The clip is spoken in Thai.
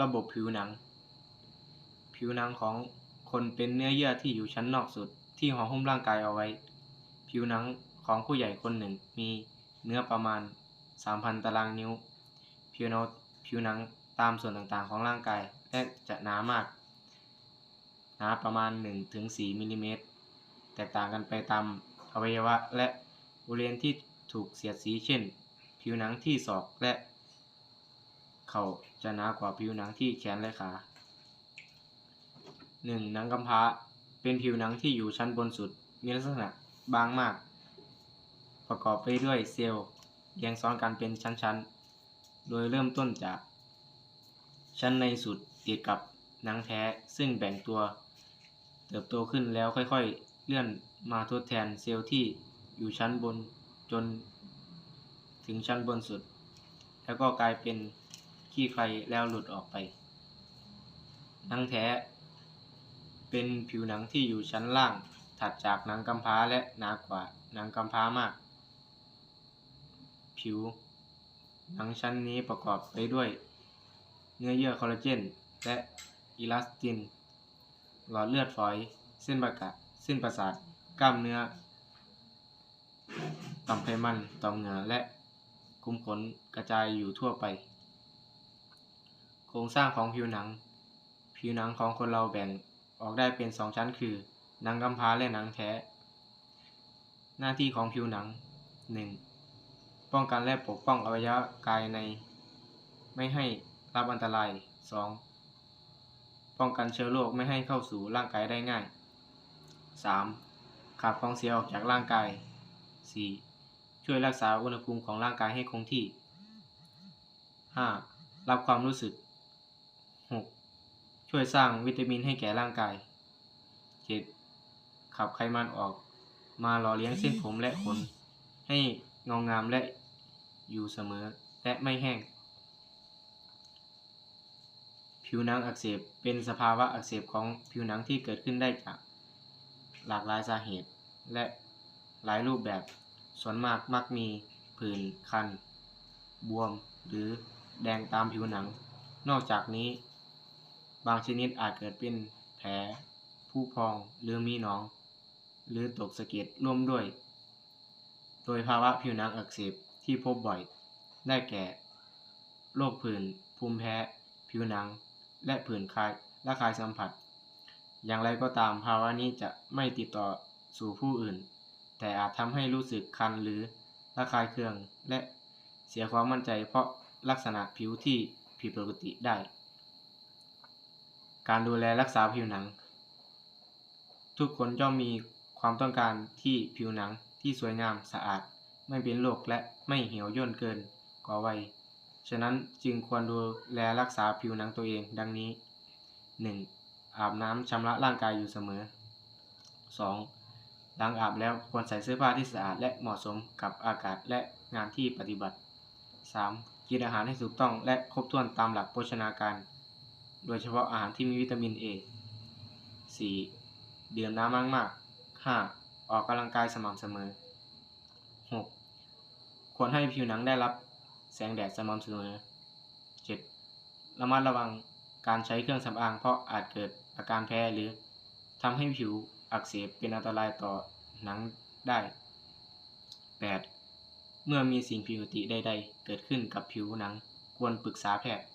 ระบบผิวหนัง ผิวหนังของคนเป็นเนื้อเยื่อที่อยู่ชั้นนอกสุดที่ห่อหุ้มร่างกายเอาไว้ ผิวหนังของผู้ใหญ่คนหนึ่งมีเนื้อประมาณ 3,000 ตารางนิ้ว ผิวหนังผิวหนังตามส่วนต่างๆของร่างกายและจะหนามาก หนาประมาณ 1-4มิลลิเมตร แตกต่างกันไปตามอวัยวะและบริเวณที่ถูกเสียดสีเช่น ผิวหนังที่ศอกและ เข่าจะหนากว่าผิวหนังที่แขนและขา 1. หนังกำพร้า เป็นผิวหนังที่อยู่ชั้นบนสุด มีลักษณะบางมาก ประกอบไปด้วยเซลล์เรียงซ้อนกันเป็นชั้นๆ โดยเริ่มต้นจาก ชั้นในสุดติดกับหนังแท้ซึ่งแบ่งตัว เติบโตขึ้นแล้วค่อยๆ เลื่อนมาทดแทนเซลล์ที่อยู่ชั้นบนจนถึงชั้นบนสุด แล้วก็กลายเป็น ขี้ใครแล้วหลุดออกไป หนังแท้ เป็นผิวหนังที่อยู่ชั้นล่าง ถัดจากหนังกำพร้าและหนากว่าหนังกำพร้ามาก ผิว หนังชั้นนี้ประกอบไปด้วย เนื้อเยื่อคอลลาเจน และอิลาสติน หลอดเลือดฝอย เส้นประกาเส้นประสาท กล้ามเนื้อ ต่อมไขมัน ต่อมเหงื่อและคุ้มขนกระจายอยู่ทั่วไป โครงสร้างของผิวหนัง ผิวหนังของคนเราแบ่งออกได้เป็นสองชั้นคือ หนังกำพร้าและหนังแท้ หน้าที่ของผิวหนัง 1. ป้องกันและปกป้องอวัยวะกายใน ไม่ให้รับอันตราย 2. ป้องกันเชื้อโรคไม่ให้เข้าสู่ร่างกายได้ง่าย 3. ขับของเสียออกจากร่างกาย 4. ช่วยรักษาอุณหภูมิของร่างกายให้คงที่ 5. รับความรู้สึก ช่วยสร้างวิตามินให้แก่ร่างกาย 7. ขับไขมันออกมาหล่อเลี้ยงเส้นผมและขน ให้เงางามและอยู่เสมอและไม่แห้ง ผิวหนังอักเสบเป็นสภาวะอักเสบของผิวหนังที่เกิดขึ้นได้จากหลากหลายสาเหตุ และหลายรูปแบบ ส่วนมากมักมีผื่นคัน บวม หรือแดงตามผิวหนัง นอกจากนี้ บางชนิดอาจเกิดเป็นแผลผุพองหรือมีหนอง หรือตกสะเก็ดร่วมด้วย โดยภาวะผิวหนังอักเสบที่พบบ่อย ได้แก่ โรคผื่น ภูมิแพ้ ผิวหนัง และผื่นคลายและคายสัมผัส อย่างไรก็ตามภาวะนี้จะไม่ติดต่อสู่ผู้อื่น แต่อาจทำให้รู้สึกคันหรือระคายเคืองและเสียความมั่นใจเพราะลักษณะผิวที่ผิดปกติได้ การดูแลรักษาผิวหนัง ทุกคนย่อมมีความต้องการที่ผิวหนังที่สวยงามสะอาด ไม่เป็นโรคและไม่เหี่ยวย่นเกินกว่าวัยฉะนั้นจึงควรดูแลรักษาผิวหนังตัวเองดังนี้ 1. อาบน้ำชำระร่างกายอยู่เสมอ 2. หลังอาบแล้วควรใส่เสื้อผ้าที่สะอาดและเหมาะสมกับอากาศและงานที่ปฏิบัติ 3. กินอาหารให้ถูกต้องและครบถ้วนตามหลักโภชนาการ โดยเฉพาะอาหารที่มีวิตามิน A 4. ดื่มน้ำมากๆ 5. ออกกำลังกายสม่ำเสมอ 6. ควรให้ผิวหนังได้รับแสงแดดสม่ำเสมอ 7. ระมัดระวังการใช้เครื่องสำอางเพราะอาจเกิดอาการแพ้หรือทำให้ผิวอักเสบเป็นอันตรายต่อหนังได้ 8. เมื่อมีสิ่งผิดปกติใดๆ เกิดขึ้นกับผิวหนัง ควรปรึกษาแพทย์